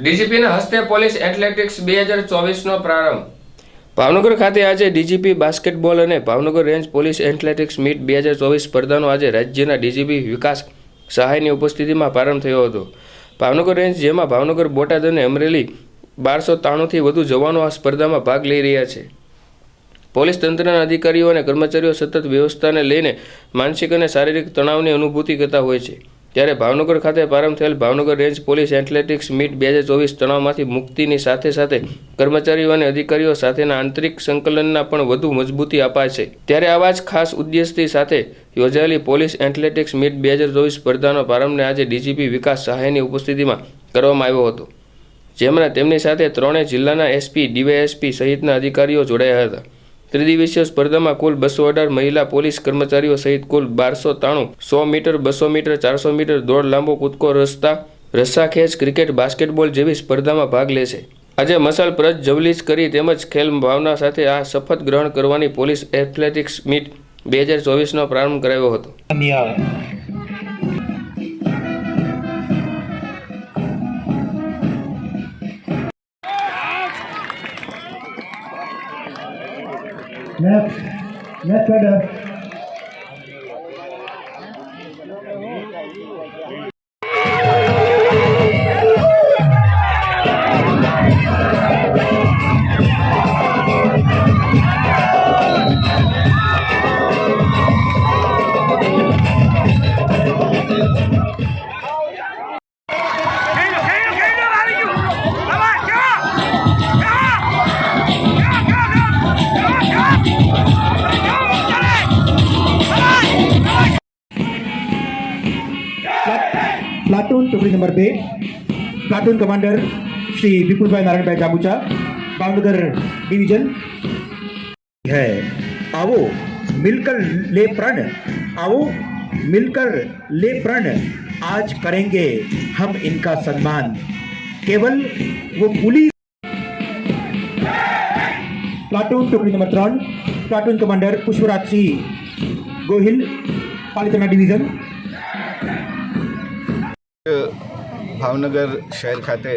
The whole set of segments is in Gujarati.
ડીજીપીના હસ્તે પોલીસ એથ્લેટિક્સ બે હજાર ચોવીસનો પ્રારંભ. ભાવનગર ખાતે આજે ડીજીપી બાસ્કેટબોલ અને Bhavnagar range police athletics meet બે હજાર ચોવીસ સ્પર્ધાનો આજે રાજ્યના ડીજીપી વિકાસ સહાયની ઉપસ્થિતિમાં પ્રારંભ થયો હતો. ભાવનગર રેન્જ, જેમાં ભાવનગર બોટાદ અને અમરેલી બારસો ત્રાણુંથી વધુ જવાનો આ સ્પર્ધામાં ભાગ લઈ રહ્યા છે. પોલીસ તંત્રના અધિકારીઓ અને કર્મચારીઓ સતત વ્યવસ્થાને લઈને માનસિક અને શારીરિક તણાવની અનુભૂતિ કરતા હોય છે. ત્યારે ભાવનગર ખાતે પ્રારંભ થયેલ Bhavnagar range police athletics meet બે હજાર ચોવીસ તણાવમાંથી મુક્તિની સાથે સાથે કર્મચારીઓ અને અધિકારીઓ સાથેના આંતરિક સંકલનના પણ વધુ મજબૂતી અપાશે ત્યારે આવા જ ખાસ ઉદ્દેશથી સાથે યોજાયેલી પોલીસ એથ્લેટિક્સ મીટ બે હજાર ચોવીસ સ્પર્ધાનો પ્રારંભને આજે ડીજીપી વિકાસ સહાયની ઉપસ્થિતિમાં કરવામાં આવ્યો હતો, જેમાં તેમની સાથે ત્રણેય જિલ્લાના એસપી, ડીવાયએસપી સહિતના અધિકારીઓ જોડાયા હતા. ત્રિદિવસીય સ્પર્ધામાં કુલ બસો અઢાર મહિલા પોલીસ કર્મચારીઓ સહિત કુલ બારસો ત્રાણું સો મીટર, બસો મીટર, ચારસો મીટર દોડ, લાંબો, કૂદકો, રસ્તા રસ્સા ખેંચ ક્રિકેટ, બાસ્કેટબોલ જેવી સ્પર્ધામાં ભાગ લેશે આજે મસાલ પ્રજ જવલીસ કરી તેમજ ખેલ ભાવના સાથે આ શપથ ગ્રહણ કરવાની પોલીસ એથ્લેટિક્સ મીટ બે હજાર ચોવીસનો પ્રારંભ કરાયો હતો. Ne? Ne kadar? प्लाटून टुकड़ी नंबर पे प्लाटून कमांडर श्री विपुल भाई नारायण भाई जाबूचा भावनगर डिवीज़न है। आओ मिलकर ले प्रण। आओ मिलकर ले प्रण। आज करेंगे हम इनका सम्मान। केवल वो पुलिस प्लाटून टुकड़ी number त्रन platoon commander Pushpraj Singh Gohil Palitana division Bhavnagar શહેર ખાતે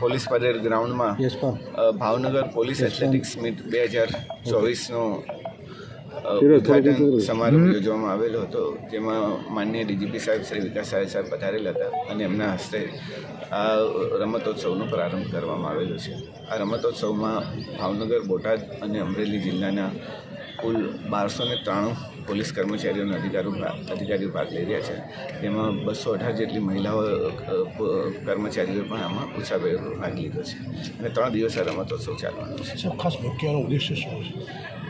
પોલીસ પરેડ ગ્રાઉન્ડમાં ભાવનગર પોલીસ એથ્લેટિક્સ મીટ બે હજાર ચોવીસનો ઉદ્ઘાટન સમારોહ યોજવામાં આવેલો હતો જેમાં માનનીય ડીજીપી સાહેબ શ્રી વિકાસ સાહેબ સાહેબ પધારેલા હતા અને એમના હસ્તે આ રમતોત્સવનો પ્રારંભ કરવામાં આવેલો છે. આ રમતોત્સવમાં ભાવનગર બોટાદ અને અમરેલી જિલ્લાના કુલ બારસો ને ત્રાણું પોલીસ કર્મચારીઓના અધિકારો અધિકારીઓ ભાગ લઈ રહ્યા છે. તેમાં બસો અઢાર જેટલી મહિલાઓ કર્મચારીઓએ પણ આમાં ઉત્સાહભેર ભાગ લીધો છે. અને ત્રણ દિવસ આ રમતોત્સવ ચાલવાનો છે. ખાસ મુખ્યનો ઉદ્દેશ્ય શું છે?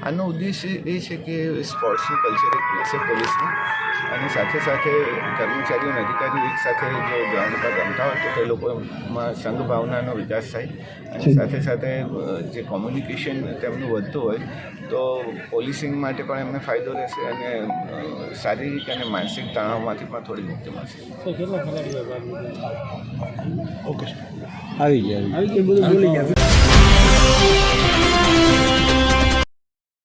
આનો ઉદ્દેશ્ય એ છે કે સ્પોર્ટ્સનું કલ્ચર એક છે. પોલીસનું અને સાથે સાથે કર્મચારીઓ અને અધિકારીઓ એક સાથે જો ગ્રાઉન્ડ પર રમતા હોય તો તે લોકોમાં સંઘ ભાવનાનો વિકાસ થાય. અને સાથે સાથે જે કોમ્યુનિકેશન તેમનું વધતું હોય તો પોલીસિંગ માટે પણ એમને ફાયદો રહેશે અને શારીરિક અને માનસિક તણાવમાંથી પણ થોડી મુક્તિ મળશે. ઓકે આવી ગયા આવી ગયા. બધું બોલી ગયા.